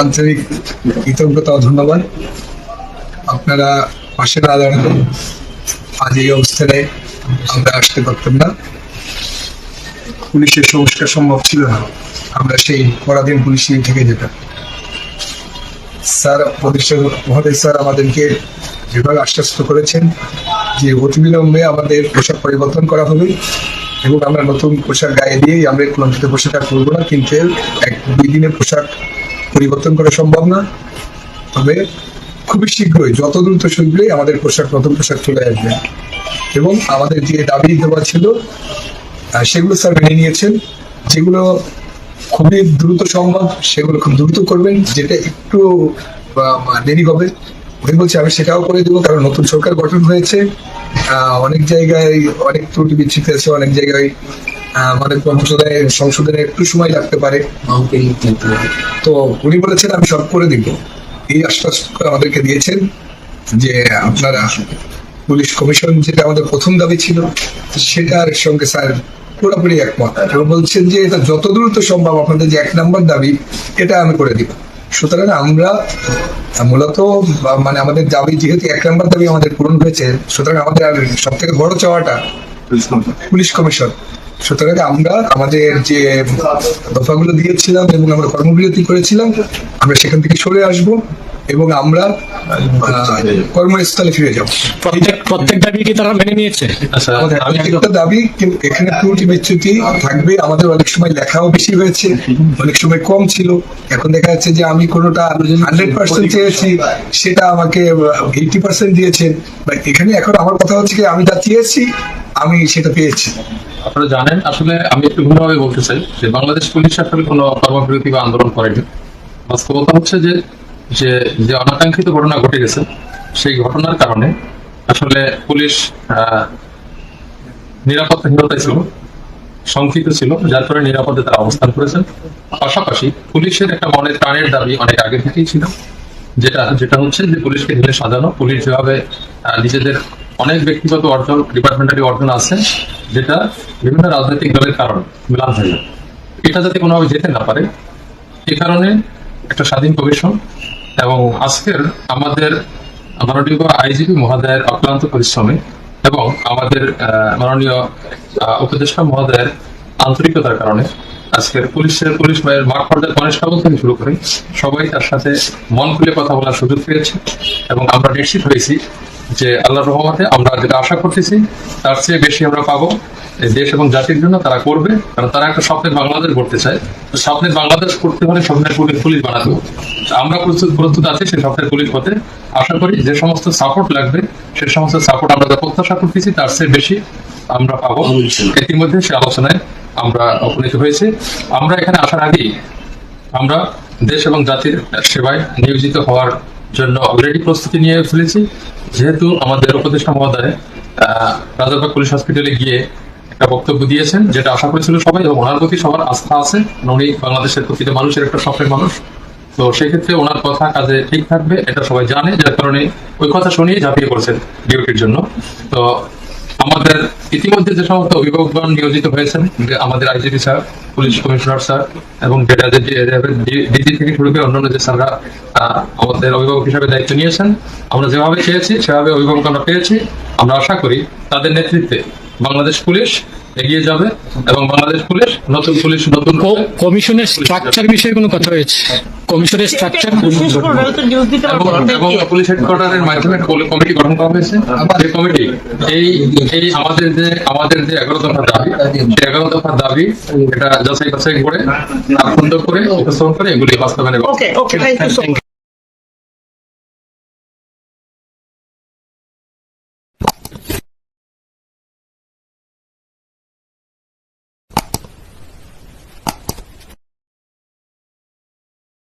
আন্তরিক কৃতজ্ঞতা ও ধন্যবাদ। আপনারা পাশে না দাঁড়ালে আজ এই অবস্থানে আমরা আসতে পারতাম না। পুলিশের সংস্কার সম্ভব ছিল না। আমরা সেই পরাধীন পুলিশই থেকে যেতাম। স্যার, প্রতিষ্ঠা মহোদয় স্যার আমাদেরকে যেভাবে আশ্বস্ত করেছেন যে অতিবিলম্বে আমাদের পোশাক পরিবর্তন করা হবে এবং আমরা নতুন পোশাক গায়ে দিয়েই আমরা কলঙ্কিত পোশাক করব না, কিন্তু এক দুই দিনে পোশাক পরিবর্তন করা সম্ভব না। তবে খুবই শীঘ্রই, যত দ্রুত শীঘ্রই আমাদের পোশাক, নতুন পোশাক চলে আসবে। এবং আমাদের যে দাবি দেওয়া ছিল সেগুলো স্যার মেনে নিয়েছেন। যেগুলো খুবই দ্রুত সম্ভব, সেগুলো খুব দ্রুত করবেন, যেটা একটু দেরি হবে। উনি বলছে, আমি সেটাও করে দেবো, কারণ নতুন সরকার গঠন হয়েছে। অনেক জায়গায় অনেক ত্রুটি বিচ্ছিন্ন আছে, অনেক জায়গায় আমাদের সংশোধনে সংশোধনে একটু সময় লাগতে পারে। তো উনি বলেছেন, আমি সব করে দিব। এই আশ্বাস আমাদেরকে দিয়েছেন যে, আপনারা পুলিশ কমিশন যেটা আমাদের প্রথম দাবি ছিল, সেটার সঙ্গে স্যার পুরোপুরি একমত। এবং বলছেন যে, এটা যত দ্রুত সম্ভব আপনাদের যে এক নম্বর দাবি, এটা আমি করে দিব। সুতরাং আমরা মূলত মানে আমাদের দাবি যেহেতু এক নম্বর দাবি আমাদের পূরণ হয়েছে, সুতরাং আমাদের আর সব থেকে বড় চাওয়াটা পুলিশ কমিশন। সুতরাং আমরা আমাদের যে দফাগুলো দিয়েছিলাম এবং আমরা কর্মবিরতি করেছিলাম আমরা সেখান থেকে সরে আসব এবং আমরা কর্মস্থলে ফিরে যাব। প্রত্যেক দাবি কি তারা মেনে নিয়েছে? আচ্ছা আমাদের আমি একটু একটা দাবি কিন্তু এখানে ত্রুটি বিচ্যুতি থাকবে। আমাদের অনেক সময় লেখাও বেশি হয়েছে অনেক সময় কম ছিল। এখন দেখা যাচ্ছে যে আমি কোনোটা হান্ড্রেড পার্সেন্ট চেয়েছি সেটা আমাকে এইটি পার্সেন্ট দিয়েছেন বা এখানে এখন আমার কথা হচ্ছে কি আমি যা চেয়েছি আমি সেটা পেয়েছি। আপনারা জানেন, আসলে আমি একটু ভিন্নভাবে বলতে চাই যে বাংলাদেশ পুলিশ আসলে কোনো কর্মবিরতি বা আন্দোলন করেনি। বাস্তবতা হচ্ছে যে যে যে অনাকাঙ্ক্ষিত ঘটনা ঘটে গেছে, সেই ঘটনার কারণে আসলে পুলিশ নিরাপত্তাহীনতায় ছিল সংক্ষিপ্ত ছিল, যার কারণে নিরাপদে তারা অবস্থান করেছেন। পাশাপাশি পুলিশের একটা মনের প্রাণের দাবি অনেক আগে থেকেই ছিল, যেটা যেটা হচ্ছে যে পুলিশকে ঢেলে সাজানো, পুলিশ যেভাবে নিজেদের অনেক ব্যক্তিগত অর্জন ডিপার্টমেন্টারি অর্জন আছে, যেটা বিভিন্ন রাজনৈতিক দলের কারণে ম্লান হয়ে এটা যাতে কোনোভাবে যেতে না পারে এই কারণে একটা স্বাধীন কমিশন এবং আজকের আমাদের মাননীয় আইজিপি মহোদয়ের অক্লান্ত পরিশ্রমে এবং আমাদের মাননীয় উপদেষ্টা মহোদয়ের আন্তরিকতার কারণে আজকের পুলিশের, পুলিশ বাহিনীর মাঠ পর্যায়ে কনস্টেবল থেকে শুরু করে সবাই তার সাথে মন খুলে কথা বলার সুযোগ পেয়েছে এবং আমরা নিশ্চিত হয়েছি যে আল্লাহর রহমতে আমরা যেটা আশা করতেছি তার চেয়ে বেশি আমরা পাবো। দেশ এবং জাতির জন্য তারা করবে কারণ তারা একটা স্বপ্নের বাংলাদেশ করতে চায়। তো স্বপ্নের বাংলাদেশ করতে হলে স্বপ্নের পুলিশ পুলিশ বানাতে হবে। আমরা প্রস্তুত প্রস্তুত আছি সেই স্বপ্নের পুলিশ পথে। আশা করি যে সমস্ত সাপোর্ট লাগবে সে সমস্ত সাপোর্ট আমরা যা প্রত্যাশা করতেছি তার চেয়ে বেশি আমরা পাবো। ইতিমধ্যে সে আলোচনায় আমরা উপনীত হয়েছে। আমরা এখানে আসার আগেই আমরা দেশ এবং জাতির সেবায় নিয়োজিত হওয়ার জন্য অলরেডি প্রস্তুতি নিয়ে ফেলেছি। যেহেতু আমাদের উপদেষ্টা মহোদয় রাজারবাগ পুলিশ হসপিটালে গিয়ে একটা বক্তব্য দিয়েছেন, যেটা আশা করেছিল সবাই এবং ওনার প্রতি সবার আস্থা আছে। উনি বাংলাদেশের প্রতিটা মানুষের একটা স্বপ্নের মানুষ। তো সেক্ষেত্রে ওনার কথা কাজে ঠিক থাকবে, এটা সবাই জানে। যার কারণে ওই কথা শুনিয়ে ঝাঁপিয়ে পড়ছেন ডিউটির জন্য। তো আমাদের ইতিমধ্যে যে সমস্ত অভিভাবকগণ নিয়োজিত হয়েছেন আমাদের IGP sir police commissioner sir এবং ডেটা ডিজি থেকে শুরু করে অন্যান্য যে স্যাররা আমাদের অভিভাবক হিসাবে দায়িত্ব নিয়েছেন। আমরা যেভাবে চেয়েছি সেভাবে অভিভাবক আমরা পেয়েছি। আমরা আশা করি তাদের নেতৃত্বে বাংলাদেশ পুলিশ এগিয়ে যাবে এবং বাংলাদেশ পুলিশ নতুন পুলিশ নতুন কমিশনের স্ট্রাকচার বিষয়ে কোনো কথা হয়েছে? কমিশনের স্ট্রাকচার বিশেষ করে ওরা তো দিতে এবং এবং পুলিশ হেডকোয়ার্টারের মাধ্যমে কল- কমিটি গঠন করা হয়েছে। যে কমিটি এই এই আমাদের যে আমাদের যে এগারো দফা দাবি সেই এগারো দফা দাবি এটা যাচাই বাছাই করে সুন্দর করে উপস্থাপন করে এগুলি বাস্তবায়নের